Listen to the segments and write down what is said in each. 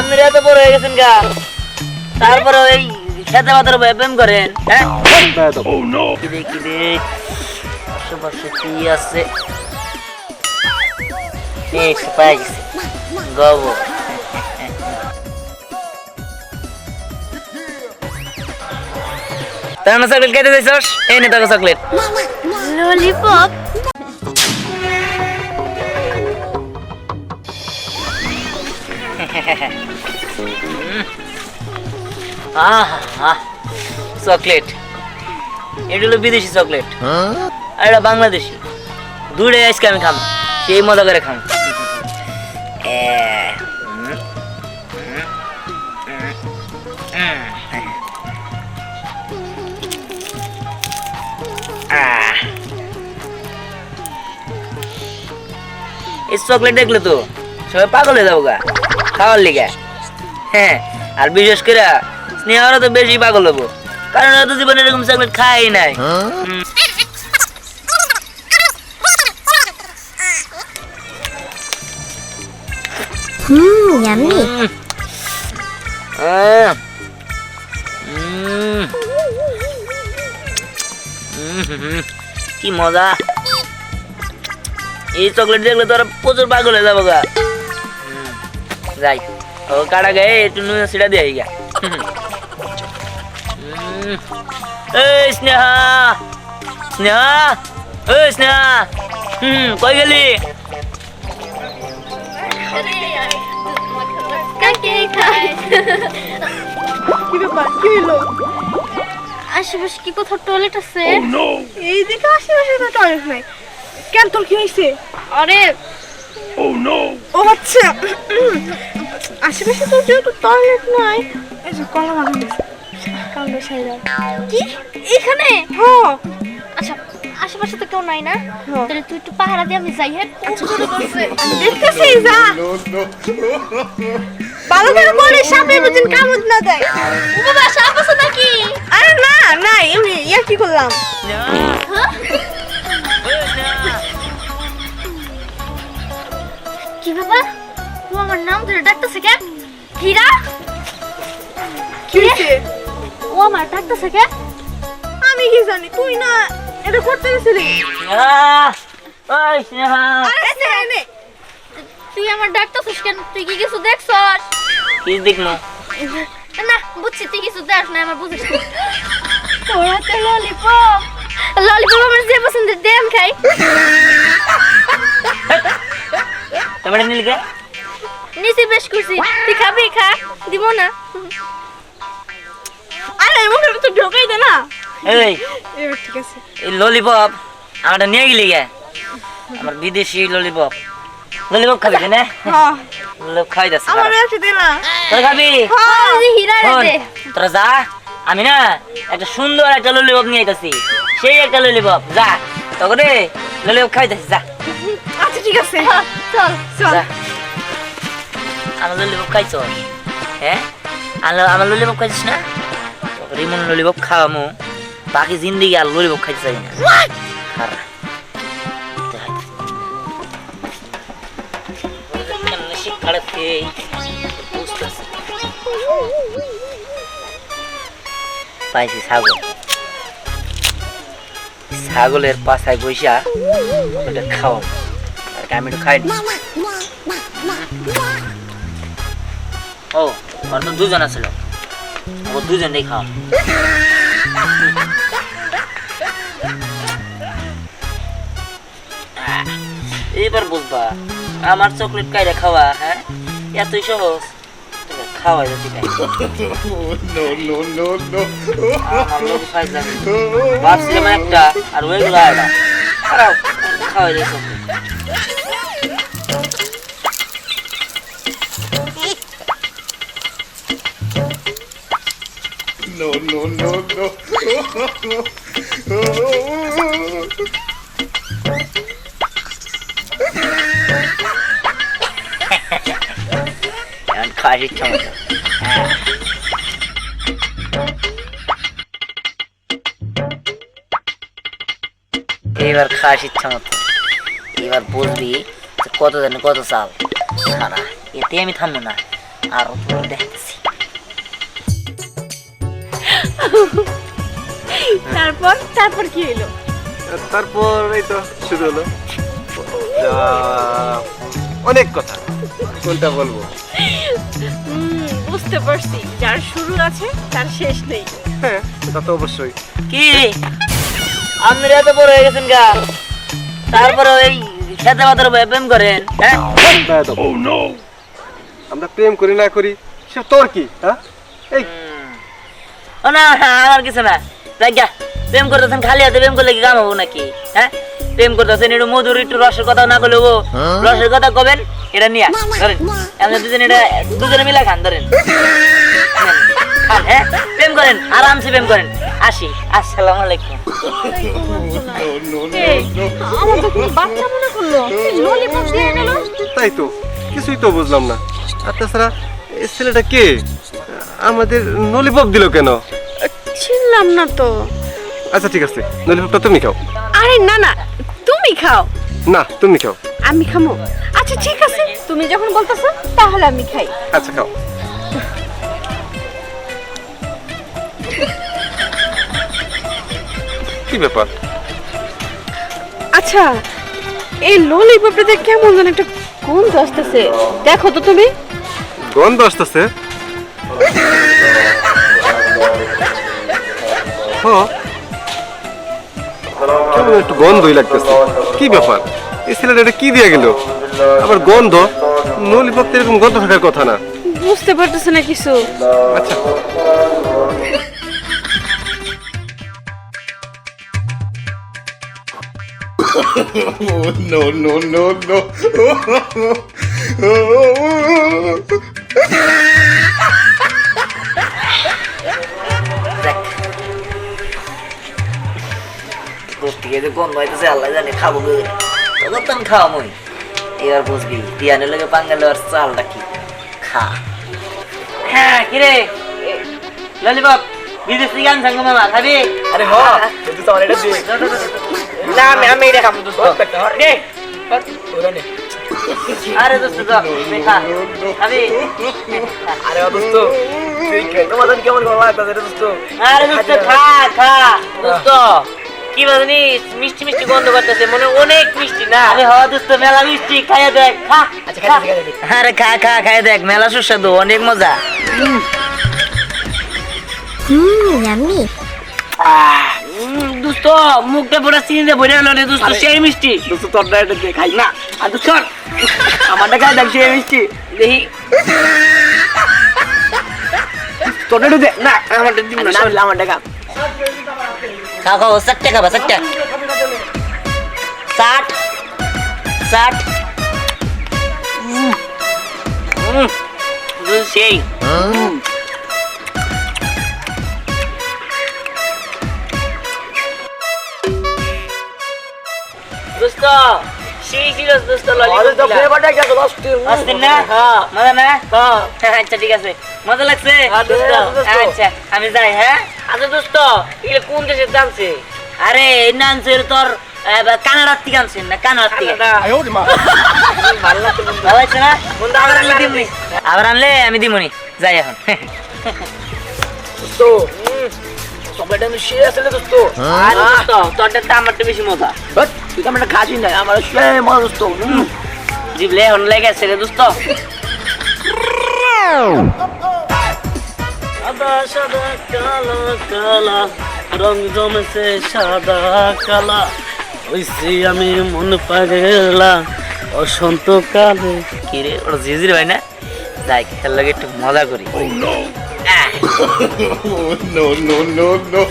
আপনারা এত বড় হয়ে গেছেন গা। তারপরে ওই খেতে পাতার প্রেম করেন হ্যাঁ? কি রে আশেপাশে কি আছে? এই পাই গেছে। গোবর তার না চকলেট খেতে এই নে তোকে চকলেট ললিপপ চকলেট। এটা হলো বিদেশি চকলেট। আর এটা বাংলাদেশি। দূরে আজকে আমি খাম সেই মজা করে খাম। এই চকলেট দেখলে তো সবাই পাগল হয়ে যাব গা। খাওয়ার লিগে হ্যাঁ আর বিশেষ করে স্নেহারা তো বেশি পাগল হব কারণ ওরা তো জীবনে এরকম চকলেট খাই নাই হুম। হুম। কি মজা এই চকলেট দেখলে তো ওরা প্রচুর পাগল হয়ে যাব গা। যাই। ও কাটা গায়ে একটু নুন সিটা দিয়ে গা। এই স্নেহা স্নেহা এই স্নেহা হুম কই গেলি? কাকে কি ব্যাপার কি হইল? আশেপাশে কি কোথাও টয়লেট আছে? আশেপাশে টয়লেট নাই। কেন তোর কি হয়েছে আরে ও আচ্ছা আশেপাশে তো যেহেতু টয়লেট নাই। এই যে কলা বাগান কাউন্টার সাইডে কি? এখানে হ্যাঁ। আচ্ছা আশেপাশে তো কেউ নাই না? হ্যাঁ। তাহলে তুই একটু পাহারা দিয়ে আমি যাই হ্যাঁ? করছে দেখতেছি যা। ভালো করে করে সাপে বুঝিন কামড় না দেয়। বাবা সাপ আছে নাকি আরে না না এমনি ইয়া কি করলাম? হ্যাঁ? কি ব্যাপার? ও আমার নাম ধরে ডাকতেছে কেন হীরা? কি হয়েছে? ও আমার ডাকতেছে কেন আমি কি জানি তুই না এটা করতে গেছিলি? স্নেহা! ওই স্নেহা! আরে না। এনে তুই আমার ডাকতেছিস কেন? তুই কি কিছু দেখছস? কি দেখনো না বুঝছি তুই কিছু দেখ না আমার বুঝিস না। তোরা তো ললিপপ ললিপপ আমার যে পছন্দের দে আমি খাই। টমেটো নিলি কে নিচে বেশ করছি। তুই খাবি খা। দিব না। আরে মুখের ভিতর ঢোকাই দে না। এই। এবার ঠিক আছে। এই ললিপপ আমারটা নিয়ে গেলি কে আমার বিদেশি ললিপপ ললিপপ খাবি কেন হ্যাঁ ললিপপ খাই যাচ্ছে আমার একটু দে না তোরা খাবি? হ্যাঁ হীরা রে তোরা যা। আমি না একটা সুন্দর একটা ললিপপ নিয়ে আইতাছি। সেই একটা ললিপপ যা তখন ললিপপ খাইতেছি যা। আচ্ছা ঠিক আছে। হ্যাঁ, চল চল। আমার ললিপপ খাইছ? হ্যাঁ আমার ললিপপ খাইছিস না? রিমন ললিপপ খাওয়ামু। বাকি জিন্দিগি আর ললিপপ খাইতে চাই না। পাইছি ছাগল। ছাগলের পাশায় বৈশা ওটা খাওয়াম আর আমি একটু খাই। ও ওর তো দুজন আছিল। ও দুজনেই খাওয়াম আহ, এবার বুঝবা আমার চকলেট কাইরা খাওয়া হ্যাঁ? এতই সহজ। তবে খাওয়া যাচ্ছে ভাবছিলাম একটা আর ওইগুলো একটা খারাপ খাওয়া No, no, no, no. এখন খাওয়ার ইচ্ছা এবার খাস ইচ্ছা মতো এবার বুঝবি কত জানে কত চাল খানা এতে আমি থামবো না আর দেখতেছি তারপর তারপর কি হলো তারপর এই তো শুরু হলো। অনেক কথা। কোনটা বলব? বুঝতে পারছি। যার শুরু আছে তার শেষ নেই। হ্যাঁ তা তো অবশ্যই। কি? আপনারা এত বড় হয়ে গেছেন গা। তারপরে ওই খেতে পাতার প্রেম করেন হ্যাঁ? বেয়াদব। আমরা প্রেম করি না করি সে তোর কি হ্যাঁ? এই ও না আমার কিছু না। দেখ প্রেম করতেছেন খালি হাতে প্রেম করলে কি কাম হব নাকি? হ্যাঁ? প্রেম করতেছেন একটু মধুর একটু রসের কথা না করলে ও রসের কথা কবেন? এটা নিয়ে ধরেন। আমরা দুজন এটা দুজনে মিলে খান ধরেন। হ্যাঁ? প্রেম করেন আরামসে প্রেম করেন। আসি আসসালামু আলাইকুম। আমার তো কোনো বাচ্চা মনে করল। ললিপপ দিয়ে গেল। তাই তো কিছুই তো বুঝলাম না। আর তাছাড়া এই ছেলেটা কে? আমাদের নলিপপ দিল কেন? চিনলাম না তো। আচ্ছা ঠিক আছে। নলিপপটা তুমি খাও। আরে না না তুমি খাও। না তুমি খাও। আমি খামো। আচ্ছা ঠিক আছে। তুমি যখন বলতেছো তাহলে আমি খাই। আচ্ছা খাও। কি ব্যাপার? আচ্ছা এই ললিপপটাতে কেমন যেন একটা গন্ধ আসতেছে। দেখো তো তুমি। গন্ধ আসতেছে? কেমন একটু গন্ধই লাগতেছে। কি ব্যাপার? এই ছেলেটা এটা কি দিয়ে গেল? আবার গন্ধ? নলিপপ এরকম গন্ধ থাকার কথা না। বুঝতে পারতেছে না কিছু। আচ্ছা। Oh, no, no, no, no. থেকে যে গন্ধ হইতেছে আল্লাহ জানে খাব গে। তখন তো খাওয়া মই এবার বুঝবি তিয়ানের লোকে পাঙ্গালে আর চালটা কি? খা। হ্যাঁ কিরে ললিপপ বিদেশ থেকে আনছাঙ্গ মামা খাবি? আরে হ তুই তো না আমি আমি এটা খাব দোস্ত। নে। আরে দোস্ত তো খা খাবি? আরে দোস্ত তুই খেতে কেমন গলা লাগতেছে দোস্ত? আরে দোস্ত খা খা দোস্ত। কি জানিস? মিষ্টি মিষ্টি গন্ধ করতেছে মনে অনেক মিষ্টি। না আরে হ দোস্ত মেলা মিষ্টি খাইয়া দেখ খা। আচ্ছা খাই দেখ আরে খা খা খাইয়া দেখ মেলা সুস্বাদু অনেক মজা। দোস্ত মুখটা পুরো চিনিতে ভরে গেল রে দোস্ত সেই মিষ্টি। দোস্ত খাই না? আর দোস্ত আমারটা খাই দেখ সেই মিষ্টি। দেখি। দে না আমারটা দিব না আমারটা খা। খাও খাও চারটে খাবা চারটে ষাট ষাট উম, উম, দুধ সেই দোস্ত সেই ছিল দোস্ত ললিপপ আসছেন না? মজা না? আচ্ছা ঠিক আছে। মজা লাগছে? আচ্ছা আমি যাই হ্যাঁ? আচ্ছা দোস্ত এগুলো কোন আরে এই তোর কানাডার থেকে আনছেন না কানাডার থেকে? ভালো লাগছে না? আবার আনলে? দিমনি। আবার আনলে আমি দিমনি। যাই এখন। চকলেট আমি শেষ আসলে দোস্ত আর দোস্ত তোরটা তো আমারটা বেশি মজা। তুই তো খাসি নাই আমার জিবলে রে দোস্ত। সাদা সাদা কালা কালা রং জমেছে সাদা কালা। আমি মন পাগলা বসন্ত কালে। কিরে ওরা জিজির ভাই না? যাই খেলার লাগে একটু মজা করি। Oh, no, no, no, no.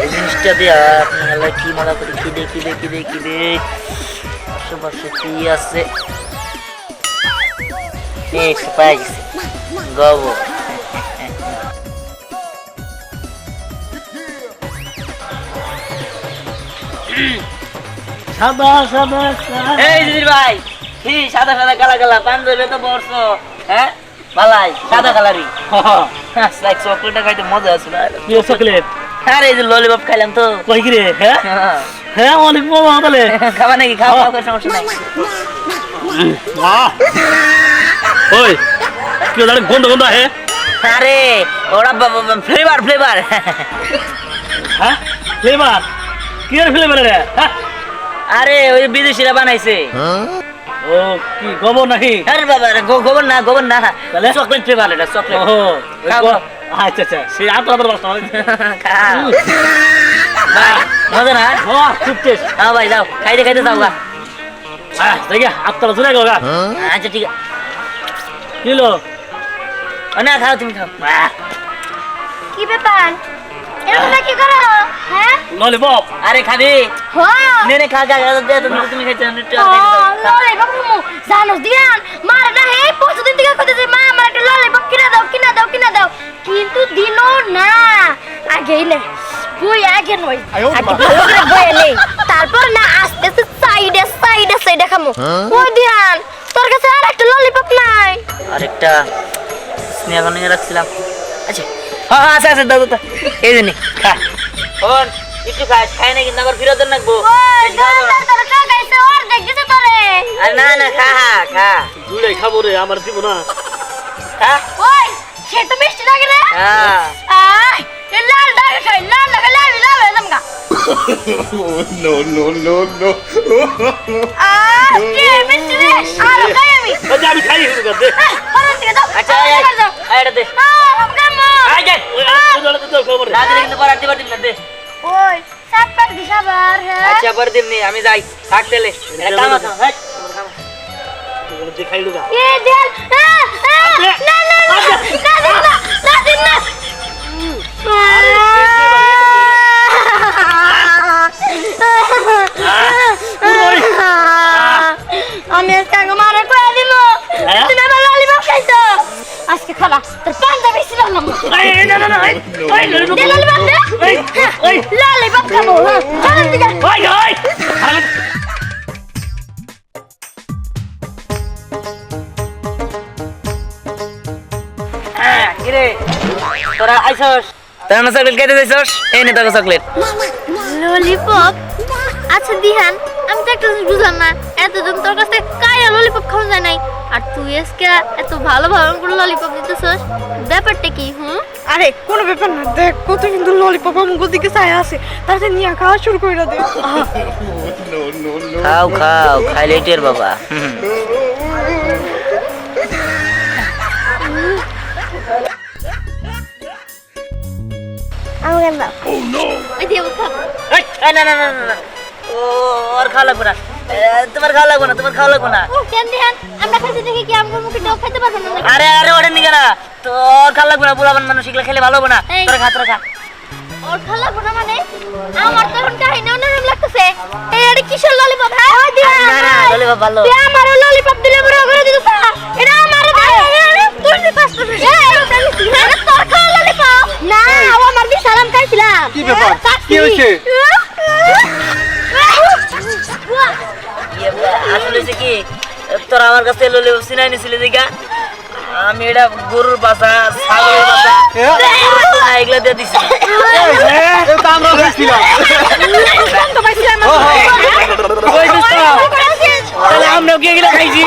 এই জিনিসটা দিয়ে আপনারা কি মজা করি? কি দে কি দে কি দে কি দে আশেপাশে কি আছে? এই পাই গেছে। গোবর সাদা সাদা এই দিদির ভাই কি সাদা সাদা কালা কালা? পাঞ্জাবে তো পড়ছো হ্যাঁ? ভালাই সাদা কালারই। লাইক চকলেটটা খাইতে মজা আছে না? চকলেট। আরে এই যে ললিপপ খাইলাম তো কই কি রে হ্যাঁ হ্যাঁ অনেক মজা তাহলে খাবা নাকি খাওয়া খাওয়া সমস্যা নাই ওই কি জানি গন্ধ গন্ধ আহে আরে ওরা ফ্লেভার ফ্লেভার হ্যাঁ ফ্লেভার কি এর ফ্লেভার রে হ্যাঁ? আরে ওই বিদেশিরা বানাইছে ও কি গোবর নাকি আরে বাবা রে, গোবর না গোবর না? চকলেট ফ্লেভার এটা চকলেট ওহো আচ্ছা আচ্ছা সেই আতর আতর বাসনা খাও। বাহ, মজা না? ও খুব টেস্ট। হ্যাঁ ভাই যাও খাইতে খাইতে যাও গা। হ্যাঁ দেখি আতর চলে গো। গা আচ্ছা ঠিক আছে। কিলো না খাও তুমি খাও। কি ব্যাপার? এরকম কি করো? হ্যাঁ? ললিপপ। আরে খাবি? হ্যাঁ। নে নে খা খা খা, দে তুমি তুমি খাইতে আমি একটু ও, খা। ললিপপ খামু দিয়ান মার না হে পরশুদিন থেকে কইতেছে মা কিন্তু দিল না আগেই নে বই আগে নই আগে ভালো করে বই নেই তারপর না আস্তে আস্তে সাইডে সাইডে সাইডে খামু। ওই দিয়ান তোর কাছে আর একটা ললিপপ নাই। আরেকটা স্নেহ নিয়ে রাখছিলাম। আচ্ছা হ্যাঁ হ্যাঁ আছে আছে দাও দাও, দাও। এই জন্য খা। ওর একটু খাস খাই না কিন্তু আবার ফিরত রাখব ওই দোকানদার তোর টাকাইছে ওর দেখতেছে তোরে। আরে না না খা খা খাব রে আমার দিব না খা ওই সে তো মিষ্টি লাগে রে হ্যাঁ আয় এ লাল ডাকে খাই লাল ডাকে লাল লাল হয়ে Oh. কে মিষ্টি রে আর খাই আমি আমি খাই শুরু দাও আচ্ছা আয় আয় খবর না কিন্তু পরে দিবার দিন না দে ওই সাত পাক দিশাবার হ্যাঁ আচ্ছা পরে দিন নি আমি যাই থাক তেলে এটা কাম আছে হ্যাঁ খাই লুগা এ দেন না না না না দিন না না দিন না আমি আজকে আগে মারা করে দিব তুমি আমার ললিপপ খাইছো আজকে খাবা তোর বেশি লাগলাম না না না ওই ললিপপ খাব হ্যাঁ হ্যাঁ তোরা আইছস তোরা না চকলেট খাইতে যাইছস এই নে তোকে চকলেট ললিপপ আচ্ছা দিহান আমি তো একটা জিনিস বুঝলাম না। এতদিন তোর কাছে কায়া ললিপপ খাওয়া যায় নাই। আর তুই আজকে এত ভালো ভালো করে ললিপপ দিতেছস ব্যাপারটা কি হুম? আরে কোনো ব্যাপার না দেখ কত সুন্দর ললিপপ আমার দিকে চায় আছে। তাতে নিয়ে খাওয়া শুরু করে দে. খাও খাও খাইলে টের বাবা আমাকে দাও। ওই দিয়ে খাব। এই, এই, না না না না, না। ও আর খাওয়া লাগবে না। তোমার খাওয়া লাগবে না তোমার খাওয়া লাগবে না। কেন দিহান আমরা খাইতে দেখি কি আমার মুখে টাও খাইতে পারব না? আরে আরে ওটা নিকে না তোর খাওয়া লাগবে না বুড়াবান মানুষ এগুলো খেলে ভালো হবে না। তোরা খা তোরা খা। ওর খালা বোনা মানে? আমার তো এখন কাহিনী অন্যরকম লাগতেছে। এই এটা কিসের ললিপপ হ্যাঁ? ওই দিহান না না ললিপপ ভালো। তুই আমারও ললিপপ দিলে বড় করে দিতেছ এটা আমারও তুই দি পাস এটা তোর খাওয়া ললিপপ না ও আমার দি সালাম খাইছিলাম কি ব্যাপার? কি হয়েছে? ইয়ে, আসলে হচ্ছে কি তোরা আমার কাছে ললিপপ সিনাই নিছিলি দিকা আমি এটা গরুর বাসা ছাগলের বাসা এগুলা দিয়ে দিছি। আমরা তাহলে আমরাও কি এগুলা খাইছি?